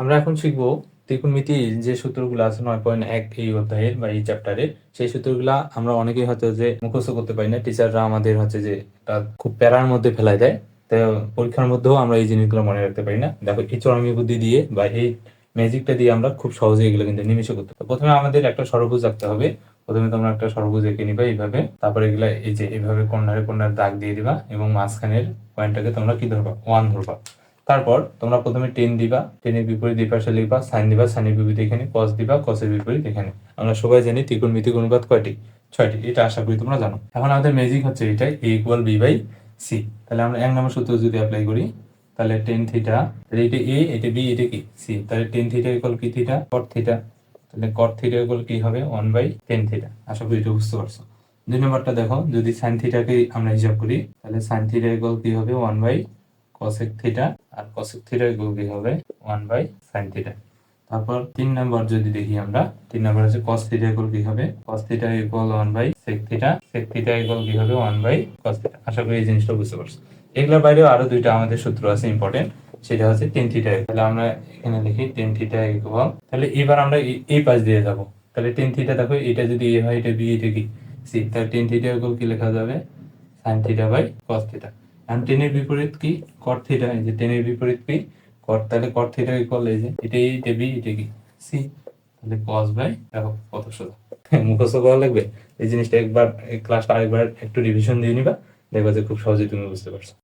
আমরা এখন শিখব ত্রিকোণমিতির যে সূত্রগুলো আছে নয় পয়েন্ট এক এই অধ্যায়ের বা এই চ্যাপ্টারের সেই সূত্রগুলা আমরা অনেকেই হয়তো যে মুখস্থ করতে পারি না। টিচাররা আমাদের হচ্ছে যে এটা খুব প্যারার মধ্যে ফেলাই দেয়। তো পরীক্ষার মধ্যেও আমরা এই জিনিসগুলো মনে রাখতে পারি না। দেখো, এই চরমী বুদ্ধি দিয়ে বা এই ম্যাজিকটা দিয়ে আমরা খুব সহজে এগুলো কিন্তু নিমিশে করতে পারি। প্রথমে আমাদের একটা সরভুজ রাখতে হবে। প্রথমে তোমরা একটা সরভুজ এঁকে নিবা এইভাবে। তারপরে এগুলা এই যে এইভাবে কর্নারে কর্নার দাগ দিয়ে দিবা এবং মাঝখানের পয়েন্টটাকে তোমরা কি ধরবা? ওয়ান ধরবা। তারপর তোমরা প্রথমে টেন দিবা টেনের বিপরীত এই পাশে লিখবা সাইন দিবা সাইনের বিপরীত এখানে কস দিবা কসের বিপরীত এখানে। আমরা সবাই জানি ত্রিকোণমিতিক অনুপাত কয়টি? ছয়টি, এটা আশা করি তোমরা জানো। এখন আমাদের ম্যাজিক হচ্ছে এটা A equal B by C তাহলে আমরা এক নম্বর সূত্র যদি অ্যাপ্লাই করি, তাহলে টেন থিটা তাহলে এটা এ এটা বি এটা কি? সি তাহলে টেন থিটা ইকুয়াল কি থিটা কট থিটা তাহলে কট থিটা ইকুয়াল কি হবে? ওয়ান বাই টেন থিটা আশা করি এটা বুঝতে পারছ। দুই নম্বরটা দেখো, যদি সাইন থিটাকে আমরা হিসাব করি, তাহলে সাইন থিটা ইকুয়াল কি হবে? ওয়ান বাই কসেক থিটা আর কসেক থিটা ইকুয়াল কি হবে? ওয়ান বাই সাইন থিটা তারপর তিন নম্বর যদি দেখি আমরা, তিন নম্বর হচ্ছে কস থিটা ইকুয়াল কি হবে? Cos theta equal one by sec theta sec theta equal কি হবে? ওয়ান বাই কস থিটা আশা করি এই জিনিসটা বুঝতে পারছ। এগুলোর বাইরেও আরও দুইটা আমাদের সূত্র আছে ইম্পর্টেন্ট সেটা হচ্ছে টেন থিটা তাহলে আমরা এখানে লিখি টেন থিটা ইকুয়াল তাহলে এবার আমরা এই- পাশ দিয়ে যাব। তাহলে টেন থিটা দেখো, এটা যদি এ হয়, এটা বি, এটা কি? সি তাহলে টেন থিটা ইকুয়াল কি লেখা যাবে? Sine theta by cos theta এখন টেনের বিপরীত কি? কট থিটা এই যে টেনের বিপরীত পি কর তাহলে কট থিটা ইকুয়াল এই যে এটাই এটা বি এটা কি? সি তাহলে কস বাই দেখো কত সোজা মুখস্থ করা লাগবে? এই জিনিসটা একবার ক্লাস ক্লাসটা আরেকবার একটু রিভিশন দিয়ে নিবা, দেখবা যে খুব সহজেই তুমি বুঝতে পারছ।